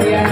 Yeah.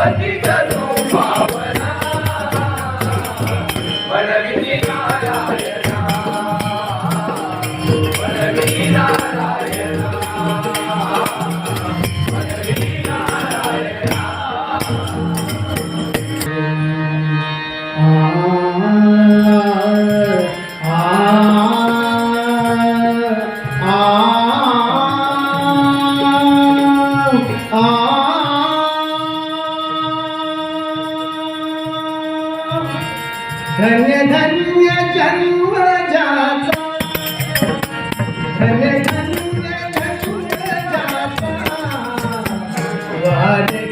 మతి కను did.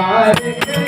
I.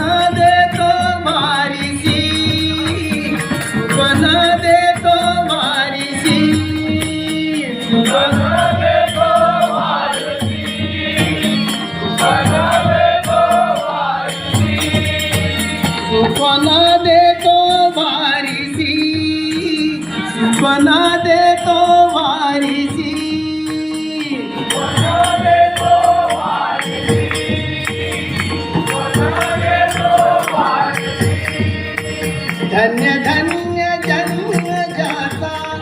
धन्य धन्य जन्म जाता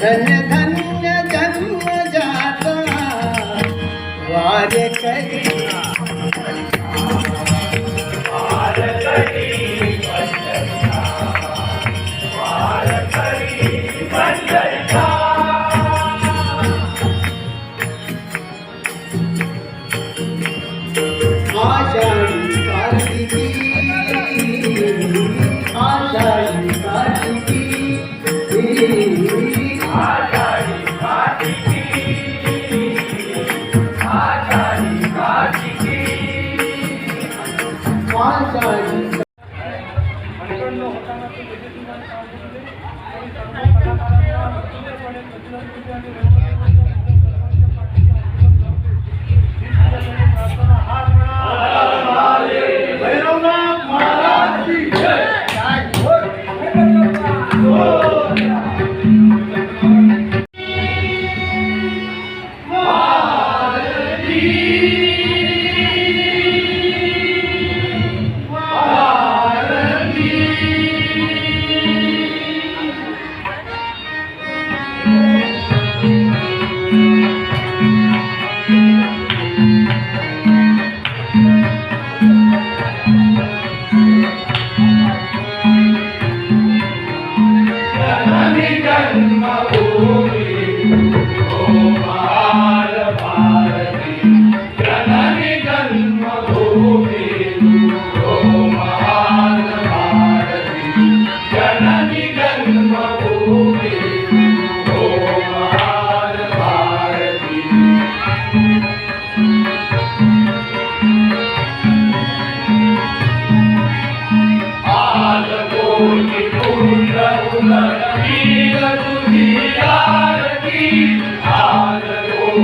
धन्य धन्य जन्म जाता वार करी वार करी why does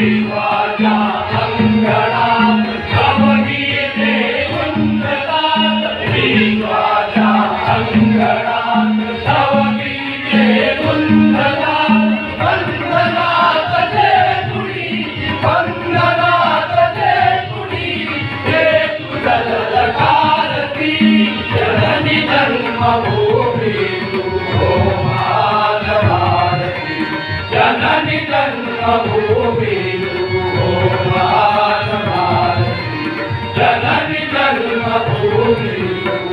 मी वाचा भंगणां तब गीते उंदता मी वाचा भंगणां तब गीते उंदता वंदना तजे कुणी वंदना तजे कुणी तेरे कुडलल कारकी चरणी धरम प्रभु तू ओ मानारी जननी Amém.